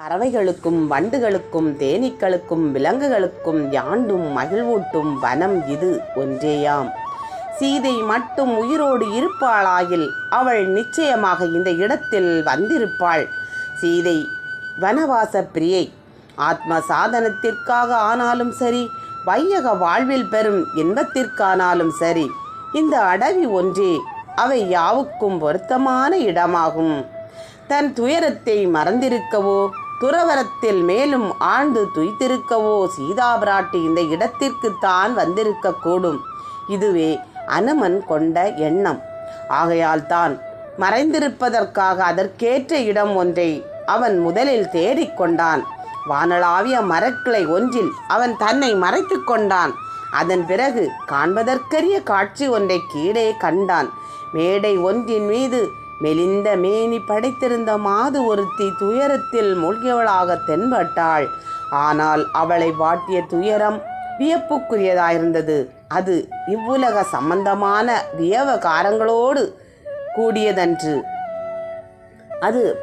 பறவைகளுக்கும் வண்டுகளுக்கும் தேனீக்களுக்கும் விலங்குகளுக்கும் யாண்டும் மகிழ்வூட்டும் வனம் இது ஒன்றேயாம். சீதை மட்டும் உயிரோடு இருப்பாளாயில் அவள் நிச்சயமாக இந்த இடத்தில் வந்திருப்பாள். சீதை வனவாச பிரியை ஆத்ம சாதனத்திற்காக ஆனாலும் சரி வையக வாழ்வில் பெறும் இன்பத்திற்கானாலும் சரி இந்த அடவி ஒன்றே அவை யாவுக்கும் பொருத்தமான இடமாகும். தன் துயரத்தை மறந்திருக்கவோ துறவரத்தில் மேலும் ஆழ்ந்து துய்த்திருக்கவோ சீதா பிராட்டி இந்த இடத்திற்கு தான் வந்திருக்கக்கூடும். இதுவே அனுமன் கொண்ட எண்ணம். ஆகையால் தான் மறைந்திருப்பதற்காக அதற்கேற்ற இடம் ஒன்றை அவன் முதலில் தேடிக்கொண்டான் வானளாவிய மரக்கிளை ஒன்றில் அவன் தன்னை மறைத்து கொண்டான். அதன் பிறகு காண்பதற்கரிய காட்சி ஒன்றை கீழே கண்டான். மேடை ஒன்றின் மீது மெலிந்த மேனி படைத்திருந்த மாது ஒருத்தி துயரத்தில் மூழ்கியவளாக தென்பட்டாள். ஆனால் அவளை வாட்டிய துயரம் வியப்புக்குரியதாயிருந்தது. அது இவ்வுலக சம்பந்தமான வியவகாரங்களோடு கூடியதன்று. அது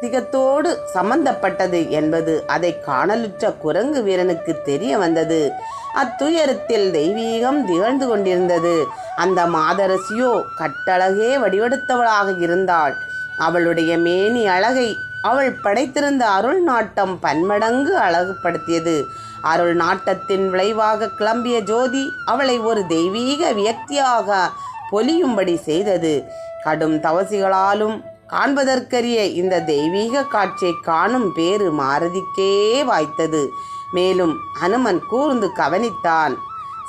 திகத்தோடு சம்பந்தப்பட்டது என்பது அதை காணலுற்ற குரங்கு வீரனுக்கு தெரிய வந்தது. அத்துயரத்தில் தெய்வீகம் திகழ்ந்து கொண்டிருந்தது. அந்த மாதரசியோ கட்டழகே வடிவெடுத்தவளாக இருந்தாள். அவளுடைய மேனி அழகை அவள் படைத்திருந்த அருள் நாட்டம் பன்மடங்கு அழகுபடுத்தியது. அருள் நாட்டத்தின் விளைவாக கிளம்பிய ஜோதி அவளை ஒரு தெய்வீக வியக்தியாக பொலியும்படி செய்தது. கடும் தவசிகளாலும் காண்பதற்கரிய இந்த தெய்வீக காட்சியை காணும் பேறு மாருதிக்கே வாய்த்தது. மேலும் அனுமன் கூர்ந்து கவனித்தான்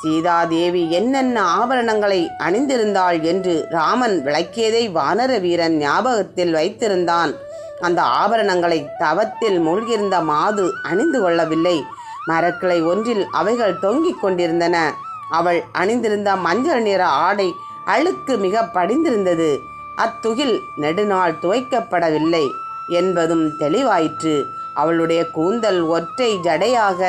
சீதாதேவி என்னென்ன ஆபரணங்களை அணிந்திருந்தாள் என்று ராமன் விளக்கியதை வானர வீரன் ஞாபகத்தில் வைத்திருந்தான். அந்த ஆபரணங்களை தவத்தில் மூழ்கியிருந்த மாது அணிந்து கொள்ளவில்லை. மரக்கிளை ஒன்றில் அவைகள் தொங்கிக் கொண்டிருந்தன. அவள் அணிந்திருந்த மஞ்சள் நிற ஆடை அழுக்கு மிக படிந்திருந்தது. அத்துகில் நெடுநாள் துவைக்கப்படவில்லை என்பதும் தெளிவாயிற்று. அவளுடைய கூந்தல் ஒற்றை ஜடையாக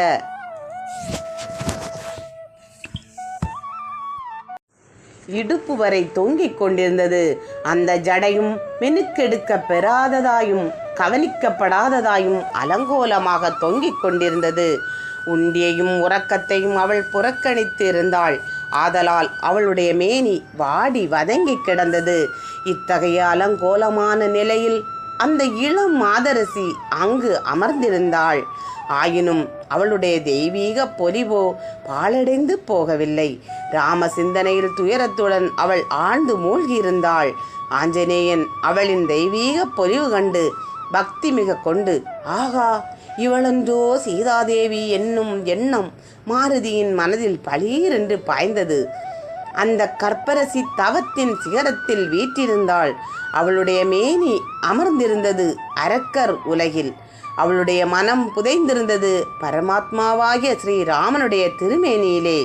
இடுப்பு வரை தொங்கிக் கொண்டிருந்தது. அந்த ஜடையும் மினுக்கெடுக்க பெறாததாயும் கவனிக்கப்படாததாயும் அலங்கோலமாக தொங்கிக் கொண்டிருந்தது. உண்டியையும் உறக்கத்தையும் அவள் புறக்கணித்து இருந்தாள் ஆதலால் அவளுடைய மேனி வாடி வதங்கி கிடந்தது. இத்தகைய அலங்கோலமான நிலையில் அந்த இளம் மாதரசி அங்கு அமர்ந்திருந்தாள். ஆயினும் அவளுடைய தெய்வீக பொலிவோ பாழடைந்து போகவில்லை. ராம சிந்தனையில் துயரத்துடன் அவள் ஆழ்ந்து மூழ்கியிருந்தாள். ஆஞ்சநேயன் அவளின் தெய்வீக பொலிவு கண்டு பக்தி மிக கொண்டு ஆகா இவளென்றோ சீதாதேவி என்னும் எண்ணம் மாருதியின் மனதில் பளீரென்று பாய்ந்தது. அந்த கற்பரசி தவத்தின் சிகரத்தில் வீற்றிருந்தாள். அவளுடைய மேனி அமர்ந்திருந்தது அரக்கர் உலகில். அவளுடைய மனம் புதைந்திருந்தது பரமாத்மாவாகிய ஸ்ரீராமனுடைய திருமேனியிலே.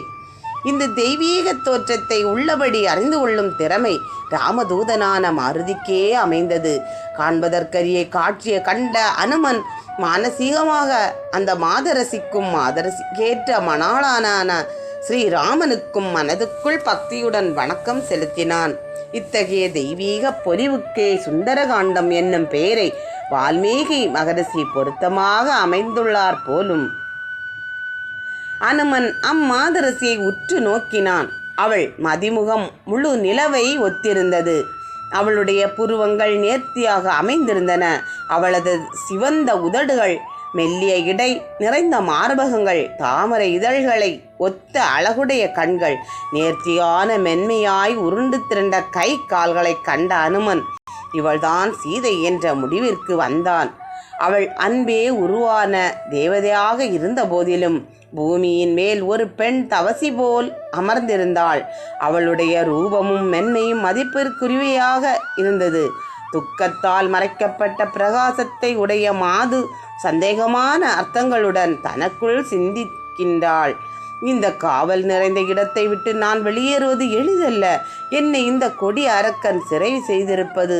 இந்த தெய்வீக தோற்றத்தை உள்ளபடி அறிந்து கொள்ளும் திறமை ராமதூதனான மாருதிக்கே அமைந்தது. காண்பதற்கரிய காட்சியை கண்ட அனுமன் மானசீகமாக அந்த மாதரசிக்கும் மாதரசிக்கேற்ற மணாளான ஸ்ரீராமனுக்கும் மனதுக்குள் பக்தியுடன் வணக்கம் செலுத்தினான். இத்தகைய தெய்வீக பொலிவுக்கே சுந்தரகாண்டம் என்னும் பெயரை வால்மீகி மகரிஷி பொருத்தமாக அமைந்துள்ளார் போலும். அனுமன் அம்மாதரசியை உற்று நோக்கினான். அவள் மதிமுகம் முழு நிலவை ஒத்திருந்தது. அவளுடைய புருவங்கள் நேர்த்தியாக அமைந்திருந்தன. அவளது சிவந்த உதடுகள் மெல்லிய இடை நிறைந்த மார்பகங்கள் தாமரை இதழ்களை ஒத்த அழகுடைய கண்கள் நேர்த்தியான மென்மையாய் உருண்டு திரண்ட கை கால்களை கண்ட அனுமன். இவள்தான் சீதை என்ற முடிவிற்கு வந்தான். அவள் அன்பே உருவான தேவதையாக இருந்த போதிலும் பூமியின் மேல் ஒரு பெண் தவசி போல் அமர்ந்திருந்தாள். அவளுடைய ரூபமும் மென்மையும் மதிப்பிற்குரியவையாக இருந்தது. துக்கத்தால் மறைக்கப்பட்ட பிரகாசத்தை உடைய மாது சந்தேகமான அர்த்தங்களுடன் தனக்குள் சிந்திக்கின்றாள். இந்த காவல் நிறைந்த இடத்தை விட்டு நான் வெளியேறுவது எளிதல்ல. என்னை இந்த கொடி அரக்கன் சிறை செய்திருப்பது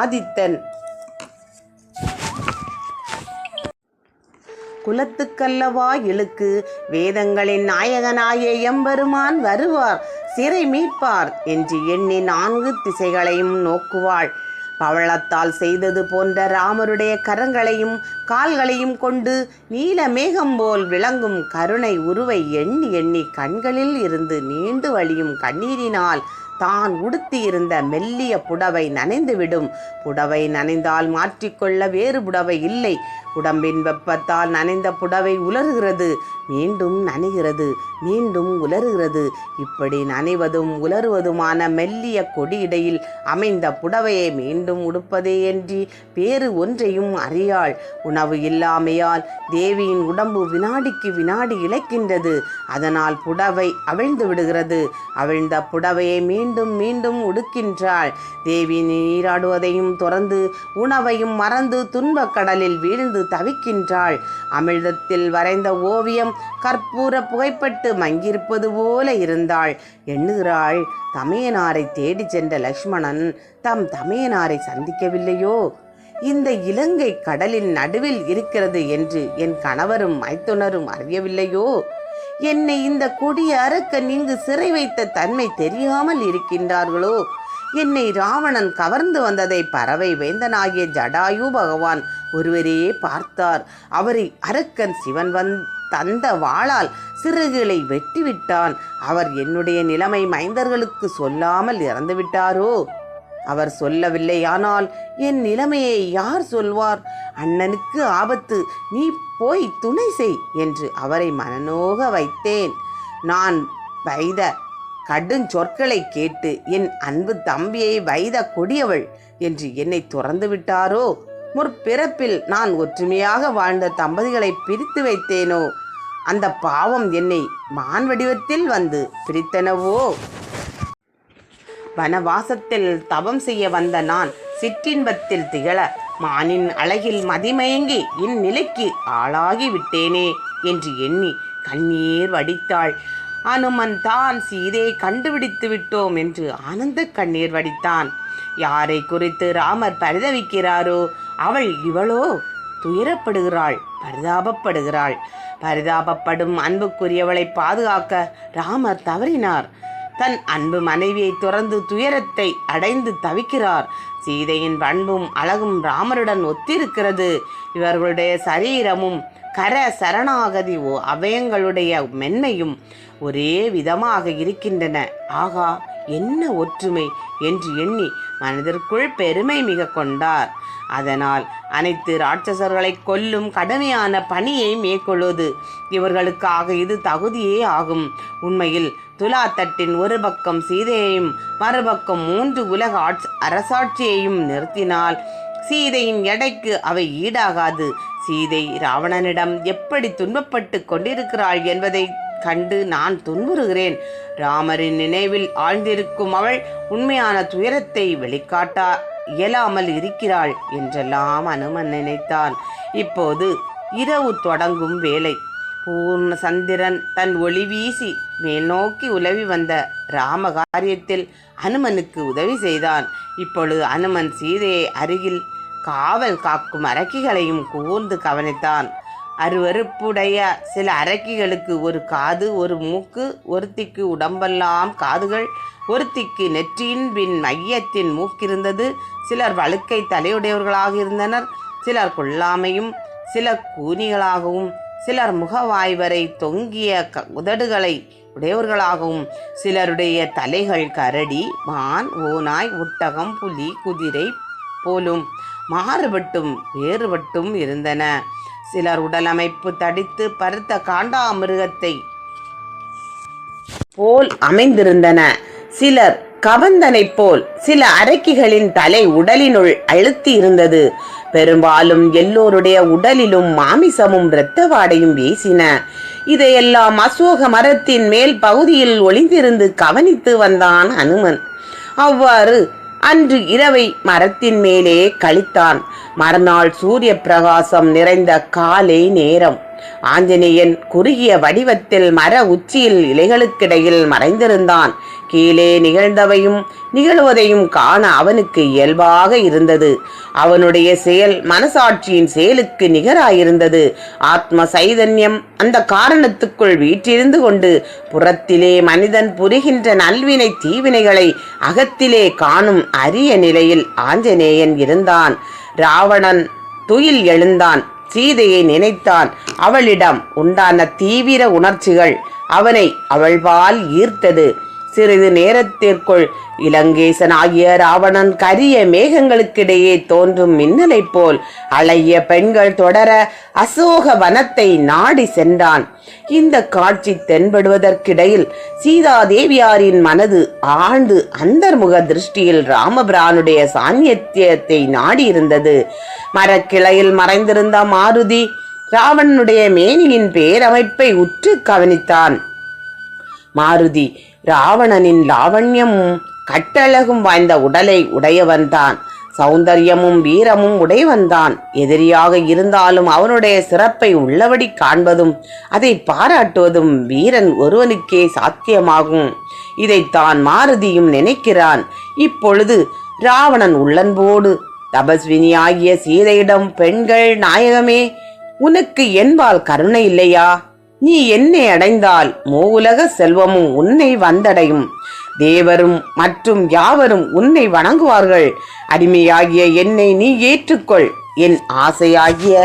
ஆதித்தன். குலத்துக்கல்லவா இழுக்கு வேதங்களின் நாயகனாய எம்பெருமான் வருவார். சிறை மீட்பார் என்று எண்ணி நான்கு திசைகளையும் நோக்குவாள். பவளத்தால் செய்தது போன்ற ராமருடைய கரங்களையும் கால்களையும் கொண்டு நீல மேகம் போல் விளங்கும் கருணை உருவை எண்ணி எண்ணி கண்களில் இருந்து நீண்டு வழியும் கண்ணீரினால் தான் உடுத்தியிருந்த மெல்லிய புடவை நனைந்துவிடும். புடவை நனைந்தால் மாற்றிக்கொள்ள வேறு புடவை இல்லை. உடம்பின் வெப்பத்தால் நனைந்த புடவை உலர்கிறது மீண்டும் நனைகிறது. மீண்டும் உலருகிறது இப்படி நனைவதும் உலருவதுமான மெல்லிய கொடி இடையில் அமைந்த புடவையை மீண்டும் உடுப்பதே என்று வேறு ஒன்றையும் அறியாள். உணவு இல்லாமையால் தேவியின் உடம்பு வினாடிக்கு வினாடி இழைக்கின்றது. அதனால் புடவை அவிழ்ந்து விடுகிறது. அவிழ்ந்த புடவையை மீண்டும் மீண்டும் உடுக்கின்றாள். தேவி நீராடுவதையும் துறந்து உணவையும் மறந்து துன்பக் கடலில் வீழ்ந்து தவிக்கின்றாள். அமிர்தத்தில் வரைந்த ஓவியம் கற்பூர புகைப்பட்டு மங்கியிருப்பது போல இருந்தாள். எண்ணுகிறாள் தமையனாரை தேடிச் சென்ற லக்ஷ்மணன் தம் தமையனாரை சந்திக்கவில்லையோ? இந்த இலங்கை கடலின் நடுவில் இருக்கிறது என்று என் கணவரும் மைத்துனரும் அறியவில்லையோ? என்னை இந்த கொடிய அரக்கன் இங்கு சிறை வைத்த தன்மை தெரியாமல் இருக்கின்றார்களோ? என்னை ராவணன் கவர்ந்து வந்ததை பறவை வேந்தனாகிய ஜடாயு பகவான் ஒருவரே பார்த்தார். அவரை அரக்கன் சிவன் வந் தந்த வாளால் சிறுகளை வெட்டிவிட்டான். அவர் என்னுடைய நிலைமை மைந்தர்களுக்கு சொல்லாமல் இறந்து விட்டாரோ அவர் சொல்லவில்லையானால் என் நிலைமையை யார் சொல்வார்? அண்ணனுக்கு ஆபத்து நீ போய் துணை செய் என்று அவரை மனநோக வைத்தேன். நான் வைத கடுஞ்சொற்களை கேட்டு என் அன்பு தம்பியை வைத கொடியவள் என்று என்னை துறந்து விட்டாரோ? முற்பிறப்பில் நான் ஒற்றுமையாக வாழ்ந்த தம்பதிகளை பிரித்து வைத்தேனோ? அந்த பாவம் என்னை மான் வடிவத்தில் வந்து பிரித்தனவோ? வனவாசத்தில் தவம் செய்ய வந்த நான் சிற்றின்பத்தில் திகழ மானின் அழகில் மதிமயங்கி இந்நிலைக்கு ஆளாகி விட்டேனே என்று எண்ணி கண்ணீர் வடித்தாள். அனுமன் தான் சீதையை கண்டுபிடித்து விட்டோம் என்று ஆனந்த கண்ணீர் வடித்தான். யாரை குறித்து ராமர் பரிதவிக்கிறாரோ அவள் இவளோ துயரப்படுகிறாள் பரிதாபப்படுகிறாள். பரிதாபப்படும் அன்புக்குரியவளை பாதுகாக்க ராமர் தவறினார். தன் அன்பு மனைவியை துறந்து துயரத்தை அடைந்து தவிக்கிறார். சீதையின் பண்பும் அழகும் ராமருடன் ஒத்திருக்கிறது. இவர்களுடைய சரீரமும் கர சரணாகதி ஓ அவயங்களுடைய மென்மையும் ஒரே விதமாக இருக்கின்றன. ஆகா என்ன ஒற்றுமை என்று எண்ணி மனதிற்குள் பெருமை மிக கொண்டார். அதனால் அனைத்து ராட்சசர்களை கொல்லும் கடுமையான பணியை மேற்கொள்வது இவர்களுக்காக இது தகுதியே ஆகும். உண்மையில் துலாத்தட்டின் ஒரு பக்கம் சீதையையும் மறுபக்கம் மூன்று உலக ஆட்சி அரசாட்சியையும் நிறுத்தினால் சீதையின் எடைக்கு அவை ஈடாகாது. சீதை ராவணனிடம் எப்படி துன்பப்பட்டு கொண்டிருக்கிறாள் என்பதை கண்டு நான் துன்புறுகிறேன். ராமரின் நினைவில் ஆழ்ந்திருக்கும் அவள் உண்மையான துயரத்தை வெளிக்காட்டா இயலாமல் இருக்கிறாள் என்றெல்லாம் அனுமன் நினைத்தான். இப்போது இரவு தொடங்கும் வேலை பூர்ண சந்திரன் தன் ஒளி வீசி மேல் நோக்கி உலவி வந்த ராம காரியத்தில் அனுமனுக்கு உதவி செய்தான். இப்பொழுது அனுமன் சீதையை அருகில் காவல் காக்கும் அரக்கிகளையும் கூர்ந்து கவனித்தான். அருவருப்புடைய சில அரக்கிகளுக்கு ஒரு காது ஒரு மூக்கு ஒருத்திக்கு உடம்பெல்லாம் காதுகள் ஒருத்திக்கு நெற்றியின் பின் மையத்தின் மூக்கிருந்தது. சிலர் வழுக்கை தலையுடையவர்களாக இருந்தனர். சிலர் கொள்ளாமையும் சிலர் கூனிகளாகவும் சிலர் முகவாய் வரை தொங்கிய க உதடுகளை உடையவர்களாகவும் சிலருடைய தலைகள் கரடி மான் ஓநாய் ஒட்டகம் புலி குதிரை போலும். மாறுபட்டும் வேறுபட்டும் இருந்தன. சிலர் உடலமைப்பு தடித்து பருத்த காண்டாமிருகத்தை போல் அமைந்திருந்தன. சிலர் கவந்தனைப் போல் சில அரக்கிகளின் தலை உடலினுள் அழுத்தி இருந்தது. பெரும்பாலும் எல்லோருடைய உடலிலும் மாமிசமும் இரத்த வாடையும் வீசின. இதையெல்லாம் அசோக மரத்தின் மேல் பகுதியில் ஒளிந்திருந்து கவனித்து வந்தான் அனுமன். அவ்வாறு அன்று இரவை மரத்தின் மேலே கழித்தான். மறுநாள் சூரிய பிரகாசம் நிறைந்த காலை நேரம். ஆஞ்சநேயன் குறுகிய வடிவத்தில் மர உச்சியில் இலைகளுக்கிடையில் மறைந்திருந்தான். கீழே நிகழ்ந்தவையும் நிகழ்வதையும் காண அவனுக்கு இயல்பாக இருந்தது. அவனுடைய செயல் மனசாட்சியின் செயலுக்கு நிகராயிருந்தது. ஆத்ம சைதன்யம் அந்த காரணத்துக்குள் வீற்றிருந்து கொண்டு புறத்திலே மனிதன் புரிகின்ற நல்வினை தீவினைகளை அகத்திலே காணும் அரிய நிலையில் ஆஞ்சநேயன் இருந்தான். ராவணன் துயில் எழுந்தான். சீதையை நினைத்தான். அவளிடம் உண்டான தீவிர உணர்ச்சிகள் அவனை அவள்பால் ஈர்த்தது. சிறிது நேரத்திற்குள் இலங்கேசனாகிய ராவணன் கரிய மேகங்களுக்கிடையே தோன்றும் மின்னலைப் போல் அழகிய பெண்கள் தொடர அசோக வனத்தை நாடி சென்றான். இந்த காட்சி தென்படுவதற்கிடையில் சீதாதேவியாரின் மனது ஆண்டு அந்தர்முக திருஷ்டியில் ராமபிரானுடைய சாநியத்தியத்தை நாடியிருந்தது. மரக்கிளையில் மறைந்திருந்த மாருதி ராவணனுடைய மேனியின் பேரமைப்பை உற்று கவனித்தான். மாருதி ராவணனின் லாவண்யமும் கட்டழகும் வாய்ந்த உடலை உடையவன்தான். சௌந்தரியமும் வீரமும் உடையவன்தான். எதிரியாக இருந்தாலும் அவனுடைய சிறப்பை உள்ளபடி காண்பதும் அதை பாராட்டுவதும் வீரன் ஒருவனுக்கே சாத்தியமாகும். இதைத்தான் மாருதியும் நினைக்கிறான். இப்பொழுது ராவணன் உள்ளன்போடு தபஸ்வினியாகிய சீதையிடம் பெண்கள் நாயகமே உனக்கு என்பால் கருணை இல்லையா? நீ என்னை அடைந்தால் மூவுலக செல்வமும் உன்னை வந்தடையும். தேவரும் மற்றும் யாவரும் உன்னை வணங்குவார்கள். அடிமையாகிய என்னை நீ ஏற்றுக்கொள். என் ஆசையாகிய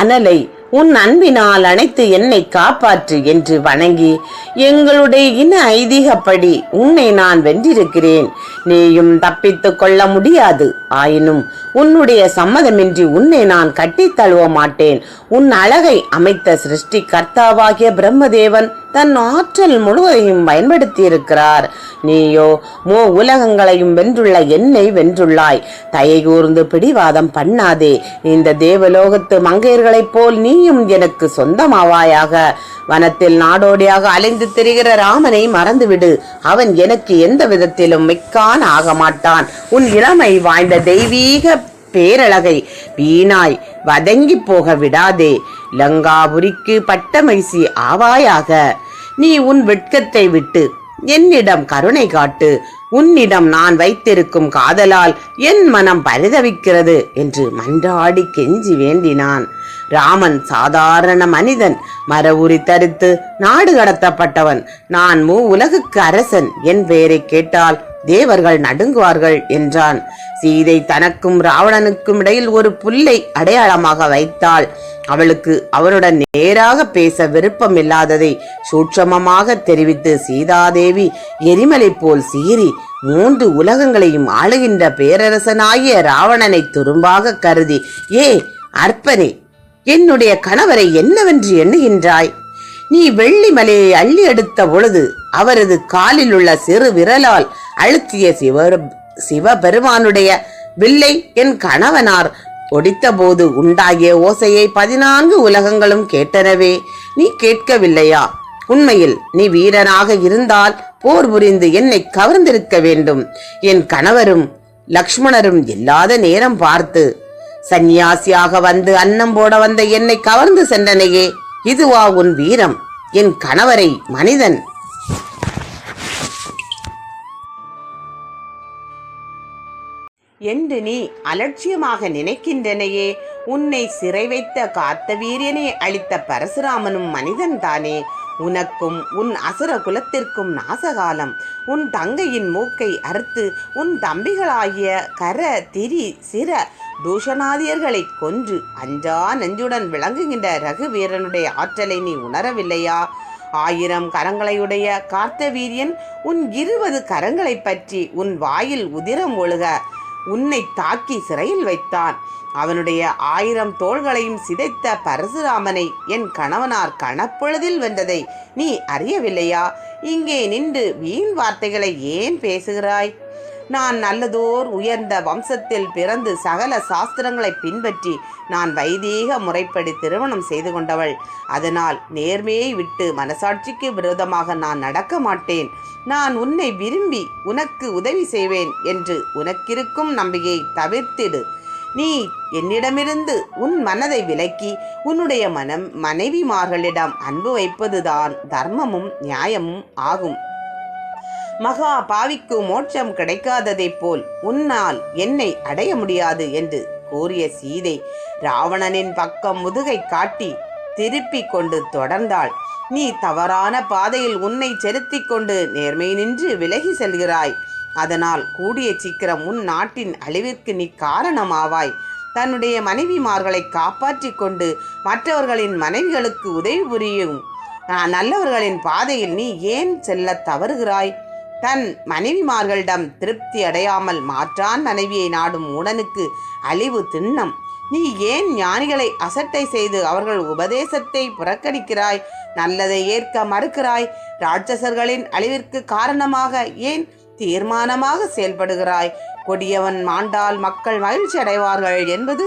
அனலை உன் அன்பினால் அனைத்து என்னை காப்பாற்று என்று வணங்கி எங்களுடைய இன ஐதீகப்படி உன்னை நான் வென்றிருக்கிறேன். நீயும் தப்பித்துக் கொள்ள முடியாது. ஆயினும் உன்னுடைய சம்மதமின்றி உன்னை நான் கட்டித் தழுவ மாட்டேன். உன் அழகை அமைத்த சிருஷ்டி கர்த்தாவாகிய பிரம்மதேவன் தன் ஆற்றல் முழுவதையும் பயன்படுத்தி இருக்கிறார் நீயோ மோ உலகங்களையும் வென்றுள்ள என்னை வென்றுள்ளாய். தயை கூர்ந்து பிடிவாதம் பண்ணாதே. இந்த தேவலோகத்து மங்கையர்களைப் போல் நீயும் எனக்கு சொந்தமாவாயாக. வனத்தில் நாடோடியாக அலைந்து திரிகிற ராமனை மறந்துவிடு. அவன் எனக்கு எந்த விதத்திலும் மிக்கான் ஆக மாட்டான் உன் இளமை வாய்ந்த தெய்வீக பேரழகை வீணாய் வதங்கி போக விடாதே. லங்காபுரிக்கு பட்டமைசி ஆவாயாக. நீ உன் வெட்கத்தை விட்டு என்னிடம் கருணை காட்டு. உன்னிடம் நான் வைத்திருக்கும் காதலால் என் மனம் பரிதவிக்கிறது என்று மன்றாடி கெஞ்சி வேண்டினான். ராமன் சாதாரண மனிதன். மர உரி தரித்து நாடு கடத்தப்பட்டவன். நான் மூ உலகுக்கு அரசன். என் பெயரை கேட்டால் தேவர்கள் நடுங்குவார்கள் என்றான். சீதை தனக்கும் ராவணனுக்கும் இடையில் ஒரு புல்லை அடையாளமாக வைத்தாள். அவளுக்கு அவனுடன் நேராக பேச விருப்பம் இல்லாததை சூட்சமமாக தெரிவித்து சீதாதேவி எரிமலை போல் சீறி மூன்று உலகங்களையும் ஆளுகின்ற பேரரசனாகிய ராவணனை துரும்பாக கருதி ஏ அற்பனே என்னுடைய கணவரை என்னவென்று எண்ணுகின்றாய்? நீ வெள்ளி மலையை அள்ளி எடுத்த பொழுது அவரது காலில் உள்ள சிறு விரலால் அழுத்திய சிவரு சிவபெருமானுடைய வில்லை என் கணவனார் ஒடித்தபோது உண்டாகிய ஓசையை பதினான்கு உலகங்களும் கேட்டனவே. நீ கேட்கவில்லையா? உண்மையில் நீ வீரனாக இருந்தால் போர் புரிந்து என்னை கவர்ந்திருக்க வேண்டும். என் கணவரும் லக்ஷ்மணரும் இல்லாத நேரம் பார்த்து சந்நியாசியாக வந்து அன்னம் போட வந்த என்னை கவர்ந்து சென்றனையே. இதுவா உன் வீரம். என் கணவரை மனிதன் என்று நீ அலட்சியமாக நினைக்கின்றனையே? உன்னை சிறை வைத்த காத்த வீரியனை அளித்த பரசுராமனும் மனிதன்தானே உனக்கும் உன் அசுர குலத்திற்கும் நாசகாலம். உன் தங்கையின் மூக்கை அறுத்து உன் தம்பிகளாகிய கர திரி சிர தூஷணாதியர்களை கொன்று அஞ்சா நெஞ்சுடன் விளங்குகின்ற ரகுவீரனுடைய ஆற்றலை நீ உணரவில்லையா? ஆயிரம் கரங்களையுடைய கார்த்தவீரியன் உன் இருபது கரங்களைப் பற்றி உன் வாயில் உதிரம் ஒழுக. உன்னை தாக்கி சிறையில் வைத்தான். அவனுடைய ஆயிரம் தோள்களையும் சிதைத்த பரசுராமனை என் கணவனார் கணப்பொழுதில் வென்றதை நீ அறியவில்லையா? இங்கே நின்று வீண் வார்த்தைகளை ஏன் பேசுகிறாய்? நான் நல்லதோர் உயர்ந்த வம்சத்தில் பிறந்து சகல சாஸ்திரங்களை பின்பற்றி நான் வைதீக முறைப்படி திருமணம் செய்து கொண்டவள். அதனால் நேர்மையை விட்டு மனசாட்சிக்கு விரோதமாக நான் நடக்க மாட்டேன். நான் உன்னை விரும்பி உனக்கு உதவி செய்வேன் என்று உனக்கிருக்கும் நம்பிக்கையை தவிர்த்திடு. நீ என்னிடமிருந்து உன் மனதை விலக்கி உன்னுடைய மனம் மனைவிமார்களிடம் அன்பு வைப்பதுதான் தர்மமும் நியாயமும் ஆகும். மகா பாவிக்கு மோட்சம் கிடைக்காததைப் போல் உன்னால் என்னை அடைய முடியாது என்று கூறிய சீதை ராவணனின் பக்கம் முதுகை காட்டி திருப்பிக் கொண்டு தொடர்ந்தாள். நீ தவறான பாதையில் உன்னை செலுத்திக் கொண்டு நேர்மை நின்று விலகி செல்கிறாய். அதனால் கூடிய சீக்கிரம் உன் நாட்டின் அழிவிற்கு நீ காரணமாவாய். தன்னுடைய மனைவிமார்களை காப்பாற்றி கொண்டு மற்றவர்களின் மனைவிகளுக்கு உதவி புரியும். நல்லவர்களின் பாதையில் நீ ஏன் செல்ல தவறுகிறாய்? தன் மனைவிமார்களிடம் திருப்தி அடையாமல் மாற்றான் மனைவியை நாடும் மூடனுக்கு அழிவு திண்ணம். நீ ஏன் ஞானிகளை அசட்டை செய்து அவர்கள் உபதேசத்தை புறக்கணிக்கிறாய்? நல்லதை ஏற்க மறுக்கிறாய். ராட்சசர்களின் அழிவிற்கு காரணமாக ஏன் தீர்மானமாக செயல்படுகிறாய்? கொடியவன் மாண்டால் மக்கள் மகிழ்ச்சி அடைவார்கள் என்பது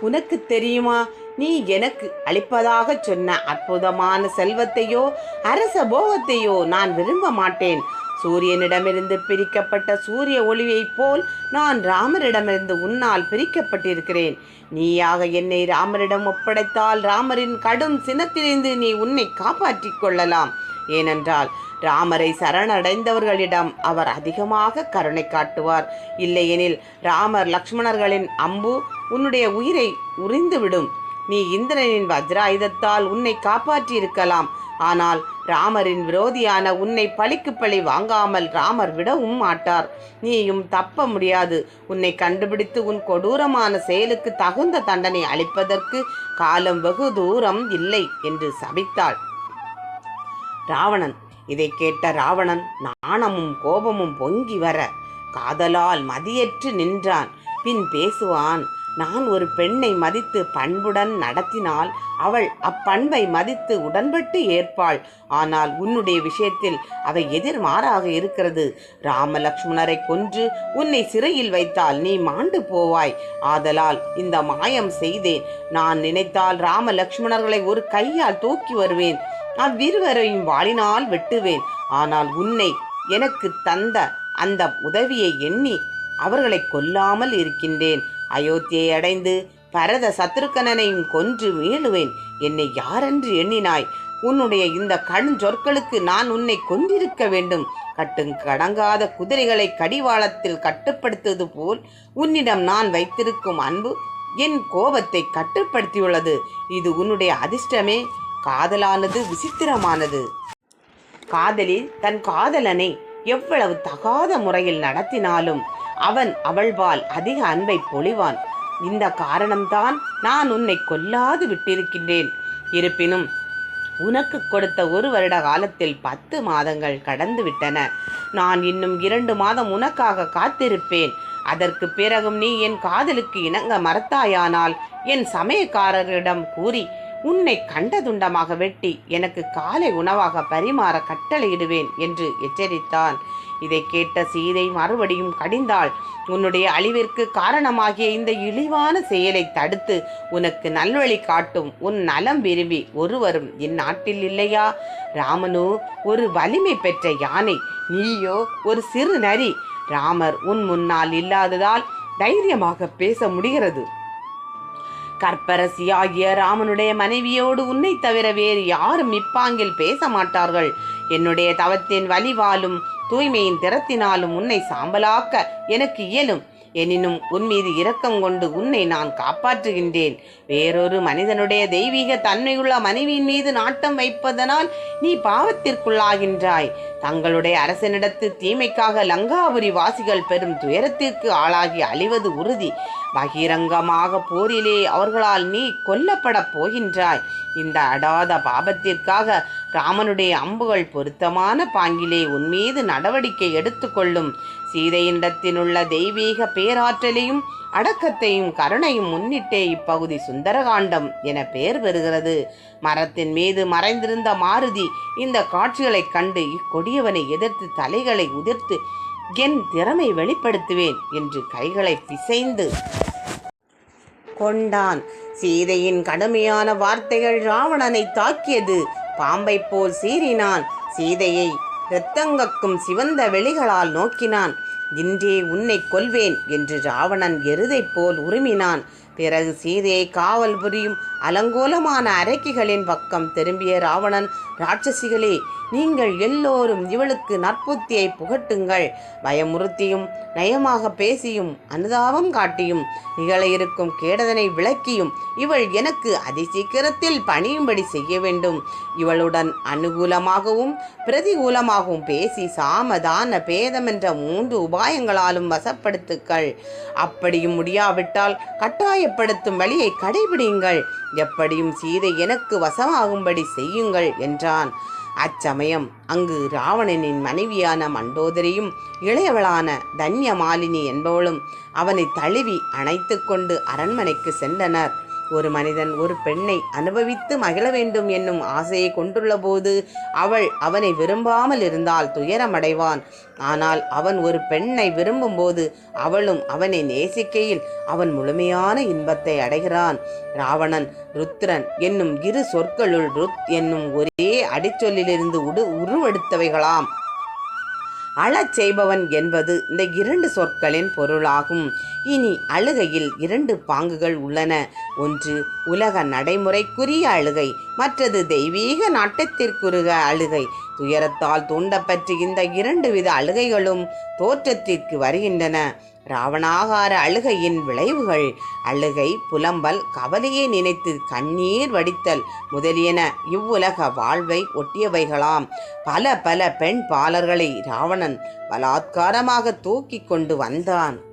உனக்கு தெரியுமா? நீ எனக்கு அளிப்பதாக சொன்ன அற்புதமான செல்வத்தையோ அரச போகத்தையோ நான் விரும்ப மாட்டேன். சூரியனிடமிருந்து பிரிக்கப்பட்ட சூரிய ஒளியைப் போல் நான் ராமரிடமிருந்து உன்னால் பிரிக்கப்பட்டிருக்கிறேன். நீயாக என்னை ராமரிடம் ஒப்படைத்தால் ராமரின் கடும் சினத்திலிருந்து நீ உன்னை காப்பாற்றிக் கொள்ளலாம். ஏனென்றால் ராமரை சரணடைந்தவர்களிடம் அவர் அதிகமாக கருணை காட்டுவார். இல்லையெனில் ராமர் லக்ஷ்மணர்களின் அம்பு உன்னுடைய உயிரை உறிந்துவிடும். நீ இந்திரனின் வஜ்ராயுதத்தால் உன்னை காப்பாற்றியிருக்கலாம். ஆனால் ராமரின் விரோதியான உன்னை பழிக்கு பழி வாங்காமல் ராமர் விடவும் மாட்டார். நீயும் தப்ப முடியாது. உன்னை கண்டுபிடித்து உன் கொடூரமான செயலுக்கு தகுந்த தண்டனை அளிப்பதற்கு காலம் வெகு தூரம் இல்லை என்று சபித்தாள். ராவணன் இதை கேட்ட ராவணன் நாணமும் கோபமும் பொங்கி வர காதலால் மதியற்று நின்றான். பின் பேசுவான் நான் ஒரு பெண்ணை மதித்து பண்புடன் நடத்தினால் அவள் அப்பண்பை மதித்து உடன்பட்டு ஏற்பாள். ஆனால் உன்னுடைய விஷயத்தில் அவை எதிர்மாறாக இருக்கிறது. ராமலக்ஷ்மணரை கொன்று உன்னை சிறையில் வைத்தால் நீ மாண்டு போவாய். ஆதலால் இந்த மாயம் செய்தேன். நான் நினைத்தால் ராமலக்ஷ்மணர்களை ஒரு கையால் தூக்கி வருவேன். அவ்விருவரையும் வாளினால் வெட்டுவேன். ஆனால் உன்னை எனக்கு தந்த அந்த உதவியை எண்ணி அவர்களை கொல்லாமல் இருக்கின்றேன். அயோத்தியை அடைந்து பரத சத்ருக்கனனையும் கொன்று மீளுவேன். என்னை யாரென்று எண்ணினாய்? உன்னுடைய இந்த கண் சொற்களுக்கு நான் உன்னை கொன்றிருக்க வேண்டும். கட்டும் கடங்காத குதிரைகளை கடிவாளத்தில் கட்டுப்படுத்துவது போல் உன்னிடம் நான் வைத்திருக்கும் அன்பு என் கோபத்தை கட்டுப்படுத்தியுள்ளது. இது உன்னுடைய அதிர்ஷ்டமே. காதலானது விசித்திரமானது. காதலி தன் காதலனை எவ்வளவு தகாத முறையில் நடத்தினாலும் அவன் அவள்பால் அதிக அன்பை பொழிவான். இந்த காரணம்தான் நான் உன்னை கொல்லாது விட்டிருக்கின்றேன். இருப்பினும் உனக்கு கொடுத்த ஒரு வருட காலத்தில் பத்து மாதங்கள் கடந்து விட்டன. நான் இன்னும் இரண்டு மாதம் உனக்காக காத்திருப்பேன். அதற்கு பிறகும் நீ என் காதலுக்கு இணங்க மறத்தாயானால் என் சமயக்காரரிடம் கூறி உன்னை கண்டதுண்டமாக வெட்டி எனக்கு காலை உணவாக பரிமாற கட்டளையிடுவேன் என்று எச்சரித்தான். இதை கேட்ட சீதை மறுபடியும் கடிந்தாள். உன்னுடைய அழிவிற்கு காரணமாகிய இந்த இழிவான செயலை தடுத்து உனக்கு நல்வழி காட்டும். உன் நலம் விரும்பி ஒருவரும் இந்நாட்டில் இல்லையா? ராமனோ ஒரு வலிமை பெற்ற யானை. நீயோ ஒரு சிறு நரி. ராமர் உன் முன்னால் இல்லாததால் தைரியமாக பேச முடிகிறது. கற்பரசியாகிய ராமனுடைய மனைவியோடு உன்னை தவிர வேறு யாரும் இப்பாங்கில் பேச மாட்டார்கள். என்னுடைய தவத்தின் வலிவாலும் தூய்மையின் திறத்தினாலும் உன்னை சாம்பலாக்க எனக்கு இயலும். எனினும் உன் மீது இரக்கம் கொண்டு உன்னை நான் காப்பாற்றுகின்றேன். வேறொரு மனிதனுடைய தெய்வீக தன்மையுள்ள மனைவியின் மீது நாட்டம் வைப்பதனால் நீ பாவத்திற்குள்ளாகின்றாய். தங்களுடைய அரசனிடத்து தீமைக்காக லங்காபுரி வாசிகள் பெரும் துயரத்திற்கு ஆளாகி அழிவது உறுதி. பகிரங்கமாக போரிலே அவர்களால் நீ கொல்லப்படப் போகின்றாய். இந்த அடாத பாபத்திற்காக ராமனுடைய அம்புகள் பொருத்தமான பாங்கிலே உன்மீது நடவடிக்கை எடுத்துக்கொள்ளும். சீதையினிடத்தினுள்ள தெய்வீக பேராற்றலையும் அடக்கத்தையும் கருணையும் முன்னிட்டே இப்பகுதி சுந்தரகாண்டம் என பெயர் பெறுகிறது. மரத்தின் மீது மறைந்திருந்த மாருதி இந்த காட்சிகளைக் கண்டு இக்கொடியவனை எதிர்த்து தலைகளை உதிர்த்து என் திறமை வெளிப்படுத்துவேன் என்று கைகளை பிசைந்து கொண்டான். சீதையின் கடுமையான வார்த்தைகள் ராவணனை தாக்கியது. பாம்பைப் போல் சீறினான். சீதையை இரத்தங்கக்கும் சிவந்த வெளிகளால் நோக்கினான். இன்றே உன்னை கொல்வேன் என்று ராவணன் எருதைப் போல் உருமினான். பிறகு சீதையை காவல் புரியும் அலங்கோலமான அரக்கிகளின் பக்கம் திரும்பிய ராவணன் ராட்சசிகளே நீங்கள் எல்லோரும் இவளுக்கு நற்புத்தியை புகட்டுங்கள். பயமுறுத்தியும் நயமாக பேசியும் அனுதாபம் காட்டியும் நிகழ இருக்கும் கேடதனை விளக்கியும் இவள் எனக்கு அதிசீக்கிரத்தில் பணியும்படி செய்ய வேண்டும். இவளுடன் அனுகூலமாகவும் பிரதிகூலமாகவும் பேசி சாமதான பேதம் என்ற மூன்று உபாயங்களாலும் வசப்படுத்துக்கள் அப்படியும் முடியாவிட்டால் கட்டாயப்படுத்தும் வழியை கடைபிடியுங்கள் எப்படியும் சீதை எனக்கு வசமாகும்படி செய்யுங்கள் என்றான். அச்சமயம் அங்கு ராவணனின் மனைவியான மண்டோதரியும் இளையவளான தன்யமாலினி என்பவளும் அவனை தழுவி அணைத்து கொண்டு அரண்மனைக்கு சென்றனர். ஒரு மனிதன் ஒரு பெண்ணை அனுபவித்து மகிழ வேண்டும் என்னும் ஆசையை கொண்டுள்ள போது அவள் அவனை விரும்பாமல் இருந்தால் துயரமடைவான். ஆனால் அவன் ஒரு பெண்ணை விரும்பும்போது அவளும் அவனை நேசிக்கையில் அவன் முழுமையான இன்பத்தை அடைகிறான். ராவணன் ருத்ரன் என்னும் இரு சொற்களுள் ருத் என்னும் ஒரே அடிச்சொல்லிலிருந்து உடு உருவெடுத்தவைகளாம். அழச் செய்பவன் என்பது இந்த இரண்டு சொற்களின் பொருளாகும். இனி அழுகையில் இரண்டு பாங்குகள் உள்ளன. ஒன்று உலக நடைமுறைக்குரிய அழுகை. மற்றது தெய்வீக நாட்டத்திற்குரிய அழுகை. துயரத்தால் தூண்டப்பட்டு இந்த இரண்டு வித அழுகைகளும் தோற்றத்திற்கு வருகின்றன. ராவணாகார அழுகையின் விளைவுகள் அழுகை புலம்பல் கவலையை நினைத்து கண்ணீர் வடித்தல் முதலியன இவ்வுலக வாழ்வை ஒட்டியவைகளாம். பல பல பெண் பாலர்களை ராவணன் பலாத்காரமாக தூக்கி கொண்டு வந்தான்.